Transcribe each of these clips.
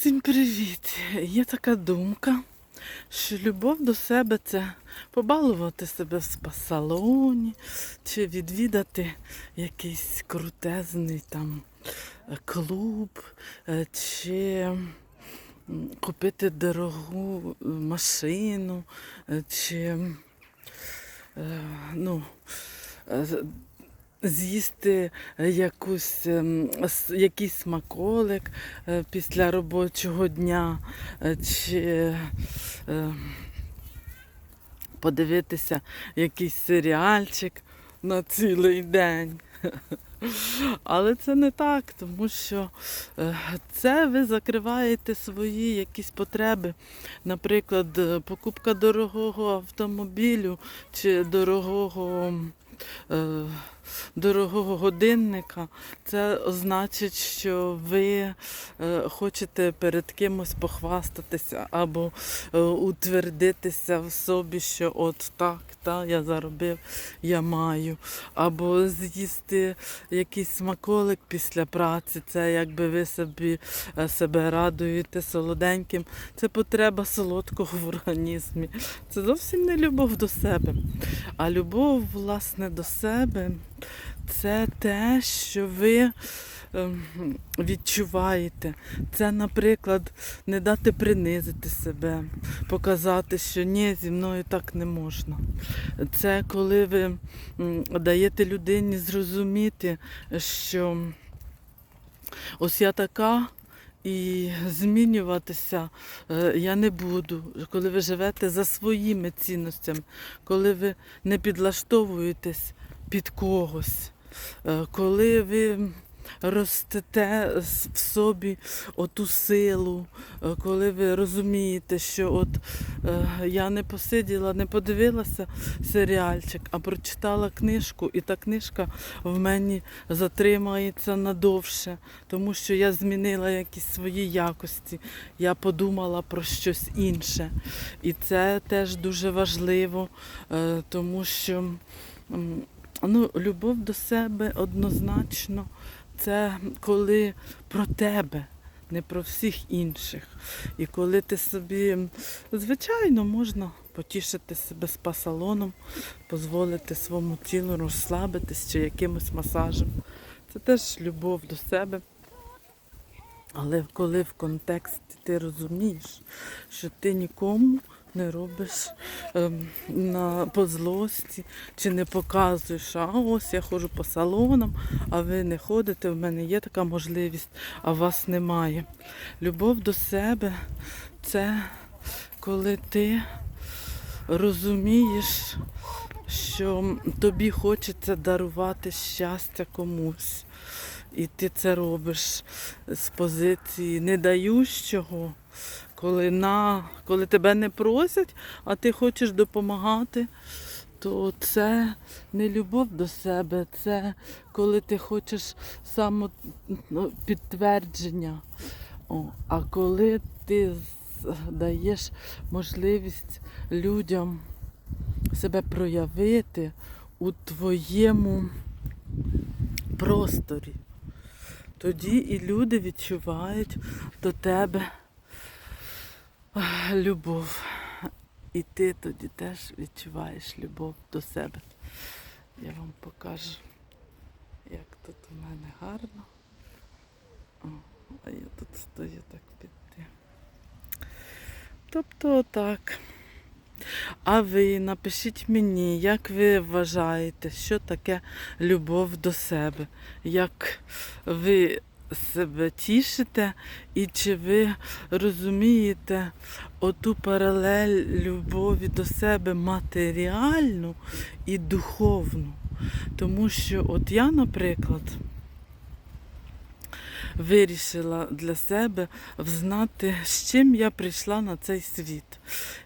Всім привіт! Є така думка, що любов до себе це побалувати себе в спа-салоні, чи відвідати якийсь крутезний там е, клуб, е, чи купити дорогу е, машину, чи ну, з'їсти якусь, ем, якийсь смаколик е, після робочого дня, е, чи е, подивитися якийсь серіальчик на цілий день. Але це не так, тому що це ви закриваєте свої якісь потреби. Наприклад, покупка дорогого автомобілю чи дорогого. Дорогого годинника, це значить, що ви е, хочете перед кимось похвастатися або е, утвердитися в собі, що от так, та, я заробив, я маю. Або з'їсти якийсь смаколик після праці, це якби ви собі е, себе радуєте солоденьким. Це потреба солодкого в організмі. Це зовсім не любов до себе. А любов, власне, до себе це те, що ви ем, відчуваєте. Це, наприклад, не дати принизити себе, показати, що ні, зі мною так не можна. Це коли ви даєте людині зрозуміти, що ось я така. І змінюватися е, я не буду, коли ви живете за своїми цінностями, коли ви не підлаштовуєтесь під когось, коли ви ростете в собі оту силу, е, коли ви розумієте, що от е, я не посиділа, не подивилася серіальчик, а прочитала книжку, і та книжка в мені затримається надовше, тому що я змінила якісь свої якості, я подумала про щось інше. І це теж дуже важливо, е, тому що ну, любов до себе однозначно це коли про тебе. Не про всіх інших. І коли ти собі, звичайно, можна потішити себе спа-салоном, дозволити своєму тілу розслабитись чи якимось масажем. Це теж любов до себе. Але коли в контексті ти розумієш, що ти нікому не робиш ем, на, по злості, чи не показуєш, а ось я ходжу по салонам, а ви не ходите, в мене є така можливість, а вас немає. Любов до себе це коли ти розумієш, що тобі хочеться дарувати щастя комусь. І ти це робиш з позиції недающого, коли, на, коли тебе не просять, а ти хочеш допомагати, то це не любов до себе, це коли ти хочеш самопідтвердження. О, а коли ти даєш можливість людям себе проявити у твоєму просторі, тоді і люди відчувають до тебе любов. І ти тоді теж відчуваєш любов до себе. Я вам покажу, як тут у мене гарно. О, а я тут стою так під тим. Тобто отак. А ви напишіть мені, як ви вважаєте, що таке любов до себе? Як ви себе тішите і чи ви розумієте оту паралель любові до себе матеріальну і духовну? Тому що от я, наприклад, вирішила для себе взнати, з чим я прийшла на цей світ.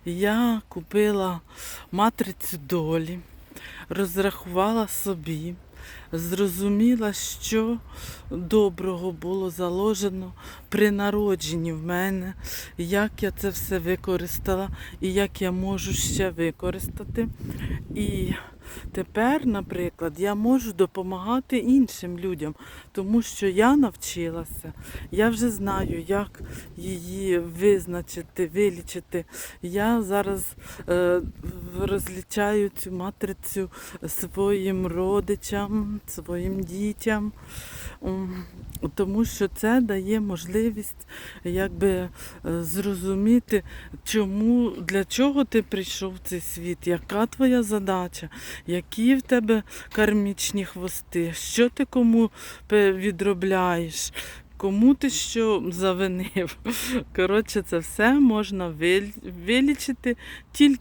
Я купила матрицю долі, розрахувала собі, зрозуміла, що доброго було заложено при народженні в мене, як я це все використала і як я можу ще використати. І тепер, наприклад, я можу допомагати іншим людям, тому що я навчилася, я вже знаю, як її визначити, вилічити. Я зараз е, розлічаю цю матрицю своїм родичам, своїм дітям. Тому що це дає можливість якби е, зрозуміти, чому, для чого ти прийшов в цей світ, яка твоя задача, які в тебе кармічні хвости, що ти кому відробляєш, кому ти що завинив. Коротше, це все можна вилічити тільки.